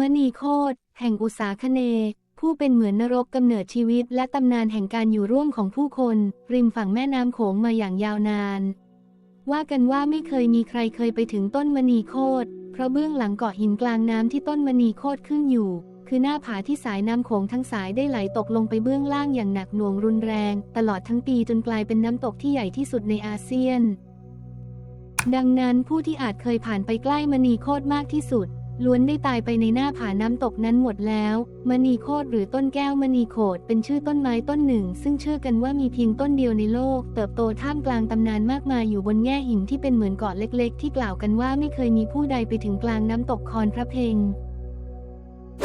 มณีโคตแห่งอุษาคเน ผู้เป็นเหมือนนรกกำเนิดชีวิต และตำนานแห่งการอยู่ร่วมของผู้คน ริมฝั่งแม่น้ำโขงมาอย่างยาวนาน ว่ากันว่าไม่เคยมีใครเคยไปถึงต้นมณีโคตเพราะเบื้องหลังเกาะหินกลางน้ำที่ต้นมณีโคตขึ้นอยู่ คือหน้าผาที่สายน้ำโขงทั้งสายได้ไหลตกลงไปเบื้องล่างอย่างหนักหน่วงรุนแรง ตลอดทั้งปีจนกลายเป็นน้ำตกที่ใหญ่ที่สุดในอาเซียน ดังนั้นผู้ที่อาจเคยผ่านไปใกล้มณีโคตมากที่สุด ล้วนได้ตายไปในหน้าผาน้ำตกนั้นหมดแล้วมณีโคดหรือต้นแก้วมณีโคดเป็นชื่อต้นไม้ต้นหนึ่ง ซึ่งเชื่อกันว่ามีเพียงต้นเดียวในโลก เติบโตท่ามกลางตำนานมากมายอยู่บนแง่หินที่เป็นเหมือนเกาะเล็ก ๆ ที่กล่าวกันว่าไม่เคยมีผู้ใดไปถึงกลางน้ำตกคอนพระเพง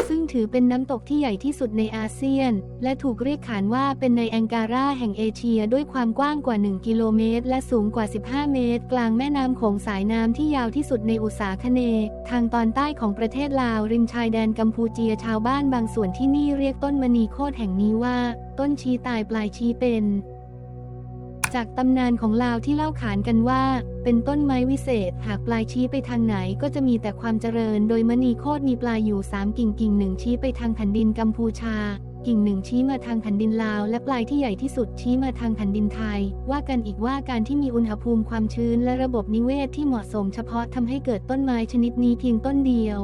ซึ่งถือเป็นน้ำตกที่ใหญ่ที่สุดในอาเซียน และถูกเรียกขานว่าเป็นในแองการาแห่งเอเชียด้วยความกว้างกว่า 1 กิโลเมตร และสูงกว่า 15 เมตร กลางแม่น้ำโขงสายน้ำที่ยาวที่สุดในอุษาคเน ทางตอนใต้ของประเทศลาวริมชายแดนกัมพูเจียชาวบ้านบางส่วนที่นี่เรียกต้นมณีโคตแห่งนี้ว่า ต้นชีตายปลายชีเป็น จากตำนานของลาวที่เล่าขานกันว่า เป็นต้นไม้วิเศษ หากปลายชี้ไปทางไหนก็จะมีแต่ความเจริญ โดยมณีโคตมีปลายอยู่สามกิ่งกิ่งหนึ่งชี้ไปทางแผ่นดินกัมพูชา กิ่งหนึ่งชี้มาทางแผ่นดินลาว และปลายที่ใหญ่ที่สุดชี้มาทางแผ่นดินไทย ว่ากันอีกว่าการที่มีอุณหภูมิความชื้นและระบบนิเวศที่เหมาะสมเฉพาะทำให้เกิดต้นไม้ชนิดนี้เพียงต้นเดียว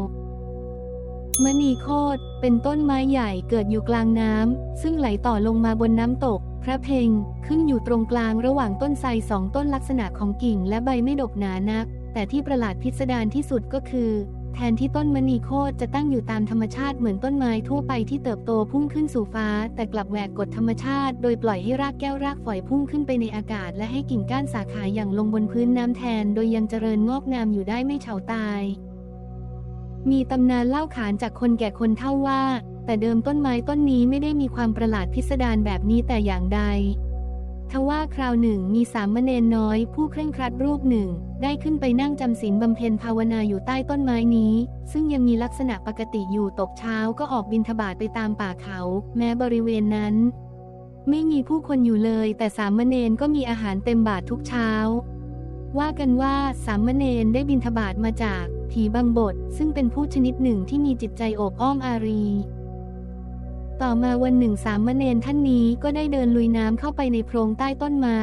มณีโคตเป็นต้นไม้ใหญ่เกิดอยู่กลางน้ำซึ่งไหลต่อลงมาบนน้ำตก พระเพงขึ้นอยู่ตรงกลางระหว่างต้นไทรสองต้นลักษณะของกิ่งและใบไม่ดกหนานัก แต่ที่ประหลาดพิสดารที่สุดก็คือ แทนที่ต้นมณีโคตจะตั้งอยู่ตามธรรมชาติเหมือนต้นไม้ทั่วไปที่เติบโตพุ่งขึ้นสู่ฟ้า แต่กลับแหวกกฎธรรมชาติ โดยปล่อยให้รากแก้วรากฝอยพุ่งขึ้นไปในอากาศ และให้กิ่งก้านสาขาอย่างลงบนพื้นน้ำแทน โดยยังเจริญงอกงามอยู่ได้ไม่เฉาตาย มีตำนานเล่าขานจากคนแก่คนเท่าว่า แต่เดิมต้นไม้ต้นนี้ไม่ได้มีความประหลาดพิสดารแบบนี้แต่อย่างใดทว่าคราวหนึ่งมีสามเณรน้อย ผู้เคร่งครัดรูปหนึ่ง ได้ขึ้นไปนั่งจำศีลบำเพ็ญภาวนาอยู่ใต้ต้นไม้นี้ ซึ่งยังมีลักษณะปกติอยู่ตกเช้าก็ออกบินทบาทไปตามป่าเขา แม้บริเวณนั้น ไม่มีผู้คนอยู่เลย แต่สามเณรก็มีอาหารเต็มบาททุกเช้า ว่ากันว่าสามเณรได้บินทบาทมาจาก ผีบางบท ซึ่งเป็นผู้ชนิดหนึ่งที่มีจิตใจโอบอ้อมอารี ต่อมาวันหนึ่งสามเณรท่านนี้ก็ได้เดินลุยน้ำเข้าไปในโพรงใต้ต้นไม้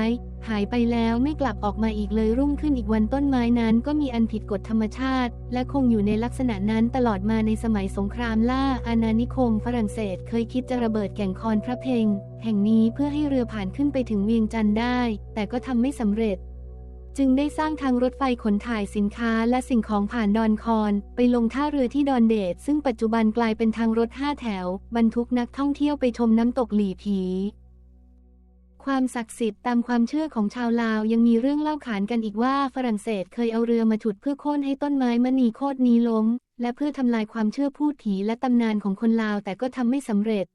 หายไปแล้วไม่กลับออกมาอีกเลยรุ่งขึ้นอีกวันต้นไม้นั้นก็มีอันผิดกฎธรรมชาติ และคงอยู่ในลักษณะนั้นตลอดมาในสมัยสงครามล่าอาณานิคมฝรั่งเศส เคยคิดจะระเบิดแก่งคอนพระเพงแห่งนี้เพื่อให้เรือผ่านขึ้นไปถึงเวียงจันทร์ได้ แต่ก็ทำไม่สำเร็จ จึงได้สร้างทางรถไฟขนถ่ายสินค้าและสิ่งของผ่านดอนคอน ไปลงท่าเรือที่ดอนเดชซึ่งปัจจุบันกลายเป็นทางรถห้าแถว บรรทุกนักท่องเที่ยวไปชมน้ำตกหลีผี ความศักดิ์สิทธิ์ตามความเชื่อของชาวลาวยังมีเรื่องเล่าขานกันอีกว่าฝรั่งเศสเคยเอาเรือมาฉุดเพื่อโค่นให้ต้นไม้มณีโคตรนี้ล้มและเพื่อทำลายความเชื่อพูดผีและตำนานของคนลาวแต่ก็ทำไม่สำเร็จ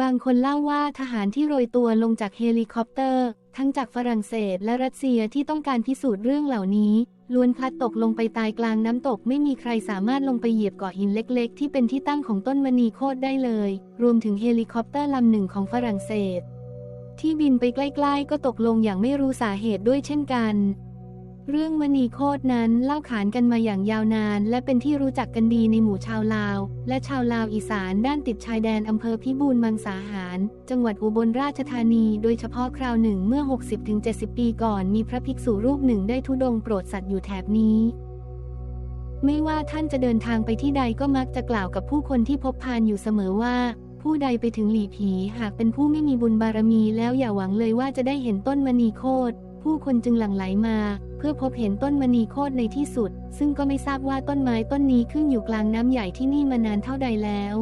บางคนเล่าว่าทหารที่โรยตัวลงจากเฮลิคอปเตอร์ ทั้งจากฝรั่งเศสและรัสเซียที่ต้องการพิสูจน์เรื่องเหล่านี้ ล้วนพลัดตกลงไปตายกลางน้ำตกไม่มีใครสามารถลงไปเหยียบเกาะหินเล็กๆ ที่เป็นที่ตั้งของต้นมณีโคตรได้เลย รวมถึงเฮลิคอปเตอร์ลำหนึ่งของฝรั่งเศส ที่บินไปใกล้ ๆ ก็ตกลงอย่างไม่รู้สาเหตุด้วยเช่นกัน เรื่องมณีโคตรนั้นเล่าขานกันมาอย่างยาวนาน และเป็นที่รู้จักกันดีในหมู่ชาวลาว และชาวลาวอีสานด้านติดชายแดนอำเภอพิบูลมังสาหาร จังหวัดอุบลราชธานี โดยเฉพาะคราวหนึ่งเมื่อ 60-70 ปีก่อนมีพระภิกษุรูปหนึ่งได้ทุดงโปรดสัตว์อยู่แถบนี้ ไม่ว่าท่านจะเดินทางไปที่ใดก็มักจะกล่าวกับผู้คนที่พบพานอยู่เสมอว่าผู้ใดไปถึงหลีผีหากเป็นผู้ไม่มีบุญบารมีแล้วอย่าหวังเลยว่าจะได้เห็นต้นมณีโคตผู้คนจึงหลั่งไหลมา เพื่อพบเห็นต้นมณีโคตรในที่สุด ซึ่งก็ไม่ทราบว่าต้นไม้ต้นนี้ขึ้นอยู่กลางน้ำใหญ่ที่นี่มานานเท่าใดแล้ว